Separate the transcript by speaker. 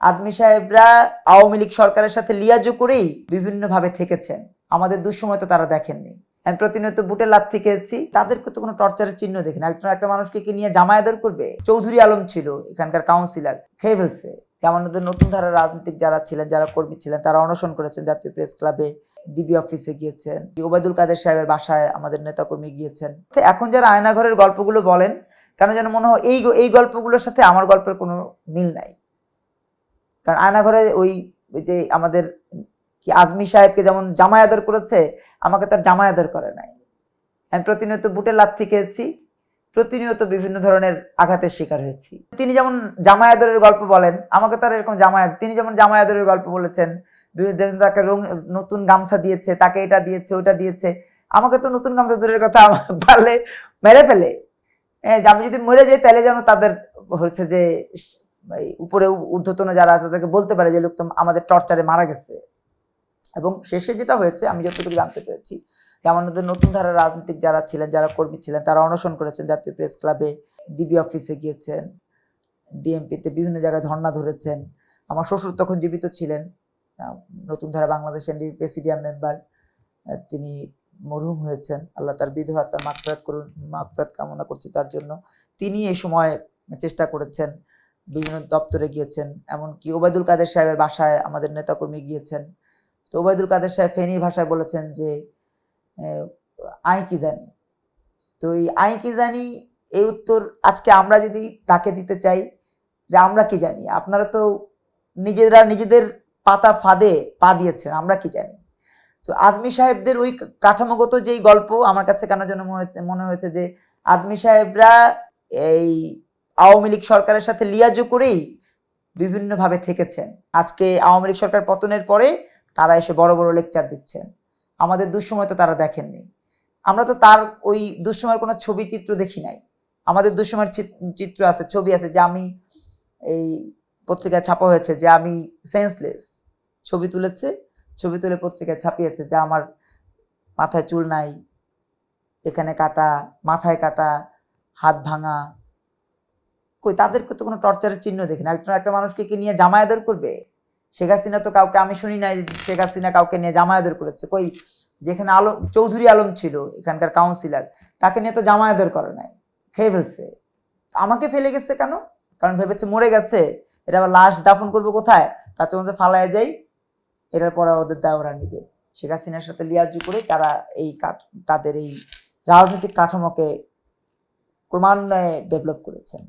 Speaker 1: আদমি সাহেবরা আওয়ামী লীগ সরকারের সাথে লিয়াজো করেই বিভিন্নভাবে থেকেছেন। আমাদের দুঃসময় তো তারা দেখেননি। আমি প্রতিনিয়ত বুটের লাথি খেয়েছি। তাদেরকে তো কোনো টর্চারের চিহ্ন দেখি না। একজন একটা মানুষকে কি নিয়ে জামায়াতের করবে? চৌধুরী আলম ছিল এখানকার কাউন্সিলর খেয়ে ফেলছে আমাদের নতুন ধারার রাজনীতিক যারা ছিলেন, যারা কর্মী ছিলেন, তারা অনশন করেছেন। জাতীয় প্রেস ক্লাবে ডিবি অফিসে গিয়েছেন। ওবায়দুল কাদের সাহেবের বাসায় আমাদের নেতাকর্মী গিয়েছেন। তো এখন যারা আয়নাঘরের গল্পগুলো বলেন, কেন যেন মনে হয় এই এই গল্পগুলোর সাথে আমার গল্পের কোনো মিল নাই। কারণ আয়নাঘরে ওই যে আমাদের কি আজমি সাহেবকে যেমন জামাই আদর করেছে, আমাকে তার জামাই আদর করে নাই। আমি প্রতিনিয়ত বুটের লাথি খেয়েছি, প্রতিনিয়ত বিভিন্ন ধরনের আঘাতের শিকার হয়েছি। তিনি যেমন জামাই আদরের গল্প বলেন, আমাকে তার এরকম আদর- তিনি যেমন জামাই আদরের গল্প বলেছেন তাকে রং নতুন গামছা দিয়েছে, তাকে এটা দিয়েছে ওটা দিয়েছে, আমাকে তো নতুন গামছা দূরের কথা পারলে মেরে ফেলে। হ্যাঁ আমি যদি মরে যাই তাহলে যেন তাদের হচ্ছে যে উপরে ঊর্ধ্বতন যারা আছে তাদেরকে বলতে পারে যে, লোক তো আমাদের টর্চারে মারা গেছে। এবং শেষে যেটা হয়েছে, আমি যতটুকু জানতে পেরেছি আমাদের নতুন ধারার রাজনীতিক যারা ছিলেন, যারা কর্মী ছিলেন, তারা অনশন করেছেন। জাতীয় প্রেস ক্লাবে ডিবি অফিসে গিয়েছেন ডিএমপিতে বিভিন্ন জায়গায় ধর্ণা ধরেছেন। আমার শ্বশুর তখন জীবিত ছিলেন। নতুন ধারা বাংলাদেশ এনডি প্রেসিডিয়াম মেম্বার। তিনি মরহুম হয়েছেন। আল্লাহ তার বিধবা, তার মাগফিরাত করুন, মাগফিরাত কামনা করছি তার জন্য। তিনি এই সময় চেষ্টা করেছেন বিভিন্ন দপ্তরে গিয়েছেন, এমনকি ওবায়দুল কাদের সাহেবের বাসায় আমাদের নেতাকর্মী গিয়েছেন। তো ওবায়দুল কাদের সাহেব ফেনীর ভাষায় বলেছেন যে আই কি জানি? তো এই আই কি জানি, এই উত্তর আজকে আমরা যদি তাকে দিতে চাই, যে আমরা কি জানি? আপনারা তো নিজেরা নিজেদের পাতা ফাঁদে পা দিয়েছেন, আমরা কি জানি? তো আজমি সাহেবদের ওই কাঠামোগত যেই গল্প আমার কাছে কেন যেন মনে হয়েছে- মনে হয়েছে যে আদমি সাহেবরা এই আওয়ামী লীগ সরকারের সাথে লিয়াজো করেই বিভিন্নভাবে থেকেছেন। আজকে আওয়ামী লীগ সরকার পতনের পরে তারা এসে বড় বড় লেকচার দিচ্ছেন। আমাদের দুঃসময় তো তারা দেখেননি। আমরা তো তার ওই দুঃসময়ের কোনো ছবি চিত্র দেখি নাই। আমাদের দুঃসময়ের চিত- চিত্র আছে, ছবি আছে যে আমি এই পত্রিকায় ছাপা হয়েছে যে আমি সেন্সলেস ছবি তুলেছে, ছবি তুলে পত্রিকায় ছাপিয়েছে যে আমার মাথায় চুল নাই, এখানে কাটা, মাথায় কাটা, হাত ভাঙা কই, তাদেরকে তো কোনো টর্চারের চিহ্ন দেখি না। একজন একটা মানুষকে কি নিয়ে জামায়াদর করবে? শেখ হাসিনা তো কাউকে, আমি শুনি নাই শেখ হাসিনা কাউকে নিয়ে জামায়াদর করেছে। কই, যেখানে আলম চৌধুরী আলম ছিল, এখানকার কাউন্সিলর, তাকে নিয়ে তো জামায়াদর করে নাই। খেয়ে ফেলছে। আমাকে ফেলে গেছে কেন? কারণ ভেবেছে মরে গেছে। এটা আবার লাশ দাফন করব কোথায়? তার মধ্যে ফালায় যাই। এটার পরে ওদের দায় ওরা নিবে। শেখ হাসিনার সাথে লিয়াজু করে তারা এই কাঠ, তাদের এই রাজনৈতিক কাঠামোকে ক্রমান্বয়ে ডেভেলপ করেছেন।